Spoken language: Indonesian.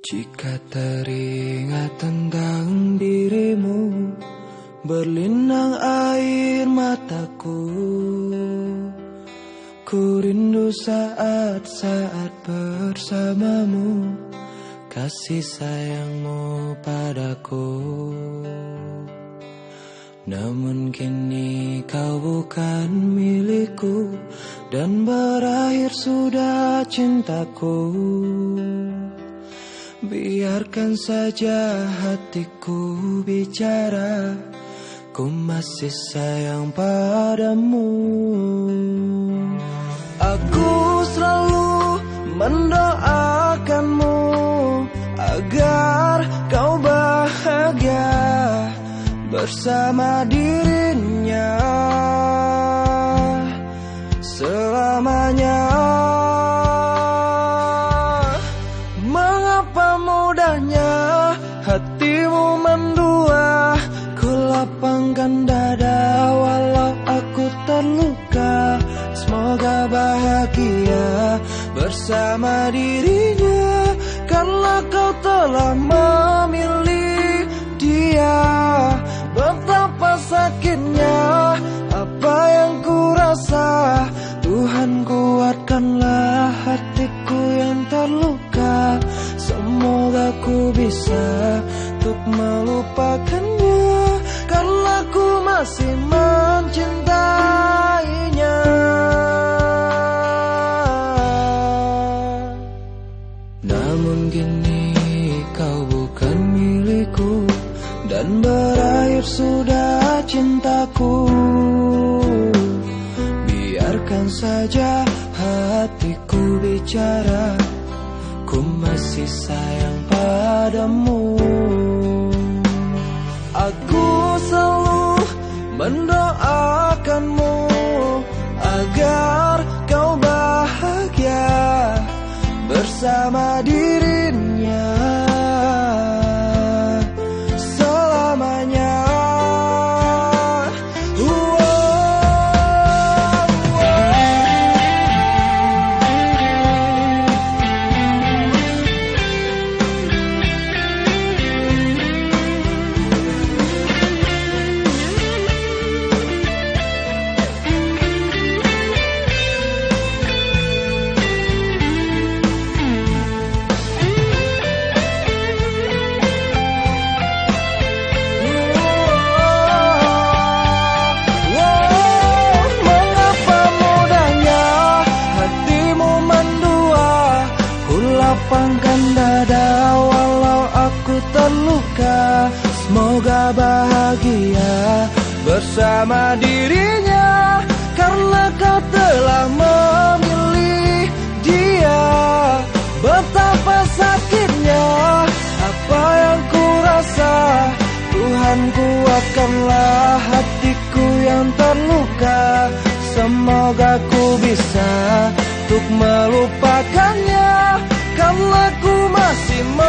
Jika teringat tentang dirimu Berlinang air mataku. Ku rindu saat-saat bersamamu Kasih sayangmu padaku. Namun kini kau bukan milikku Dan berakhir sudah cintaku Biarkan saja hatiku bicara Ku masih sayang padamu. Aku selalu mendoakanmu Agar kau bahagia bersama dirinya Mengapa mudahnya hatimu mendua Ku lapangkan dada walau aku terluka. Semoga bahagia bersama dirinya Karena kau telah memilih dia. Betapa sakitnya apa yang ku rasa Tuhan kuatkanlah bisa untuk melupakannya. Karena ku masih mencintainya. Namun kini kau bukan milikku Dan berakhir sudah cintaku. Biarkan saja hatiku bicara Ku masih sayang padamu lapangkan dada walau aku terluka. Semoga bahagia bersama dirinya Karena kau telah memilih dia. Betapa sakitnya apa yang ku rasa Tuhan kuatkanlah hatiku yang terluka. Semoga ku bisa untuk melupakannya Karena ku masih mencintai